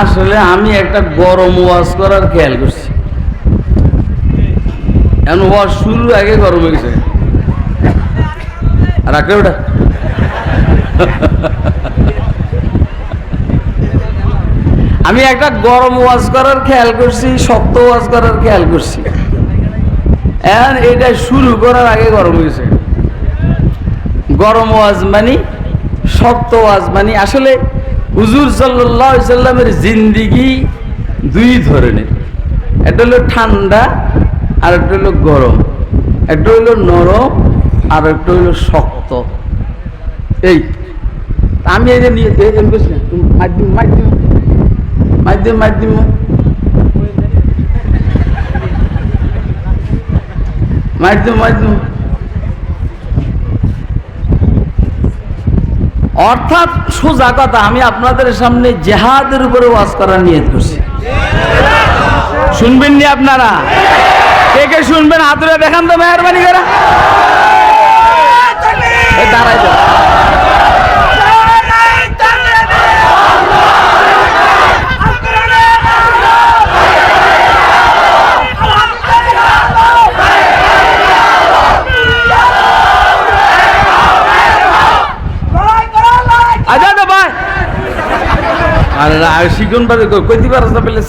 আসলে আমি একটা গরম ওয়াজ করার খেয়াল করছি। এখন ওয়াজ শুরু আগে গরম হয়ে গেছে। ওটা আমি একটা গরম ওয়াজ করার খেয়াল করছি, শক্ত ওয়াজ করার খেয়াল করছি। এখন এটা শুরু করার আগে গরম হয়েছে গরম ওয়াজ মানি শক্ত ওয়াজ মানি আসলে হুজুর সাল্লামের জিন্দিগি দুই ধরনের। একটা হলো ঠান্ডা, আর একটা হলো গরম। একটা হলো নরম, আর একটা হলো শক্ত। এই, আমি এই নিয়ে মাধ্যম মাধ্যম মাধ্যম মাধ্যম মাধ্যম মাধ্যম অর্থাৎ সোজা কথা, আমি আপনাদের সামনে জেহাদের উপরে ওয়াজ করার নিয়ত করছি। শুনবেন নি আপনারা? কে কে শুনবেন? হাতুরে দেখান তো মেহরবানি করে। দাঁড়াই না বলে?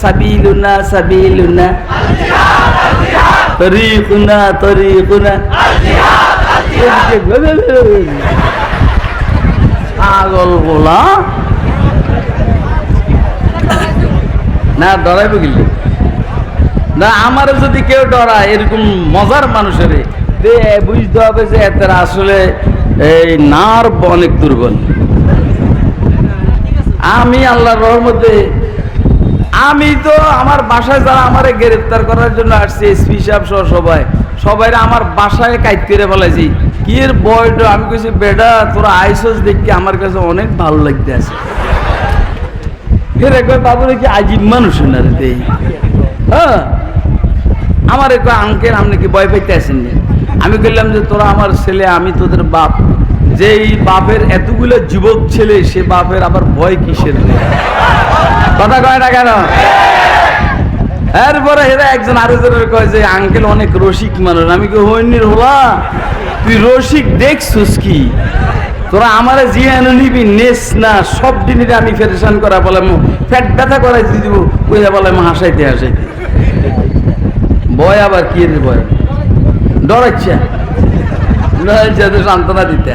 সাবিলুনা না, ডরাইবে গেলে না, আমার যদি কেউ ডরায়, এরকম মজার মানুষের বুঝতে হবে যে এদের আসলে এই নার্ভ অনেক দুর্বল। আমি আল্লাহর রহমতে, আমি তো আমার বাসায় যারা আমারে গ্রেফতার করার জন্য আসছে, এসপি সাহেব সহ সবাই সবাই আমার বাসায় কাইট করে ফেলাইছি। কি এর বয়টা আমি কইছি বেটা তোরা আইসস দেখি আমার কাছে অনেক ভালো লাগতে আছে। ফের একবার বাবু কি আজীব মানুষ না রে দেই? হ্যাঁ? আমার একবার আঙ্কেল, আপনি কি ভয় পাইতে আসেননি আমি বললাম যে, তোরা আমার ছেলে, আমি তোদের বাপ। যে এই বাপের এতগুলো যুবক ছেলে, সে বাপের আবার ভয় কিসের রে? কথা কয় না কেন? এরপরে এরা একজন আরেকজনের কয় যে, আঙ্কেল অনেক রসিক মানুষ। আমি কি হইনির হলা, তুই রসিক দেখছিস কি? তোরা আমারে জিয়ানো নিবি, নেস না, সব দিনের আমি ফেরেশান করা বলে ফ্যাট ব্যথা করাই দিব কইয়া বলে হাসাইতে হাসাইতে। ভয় আবার কি ভয়? ডরাচ্ছে সান্ত্বনা দিতে।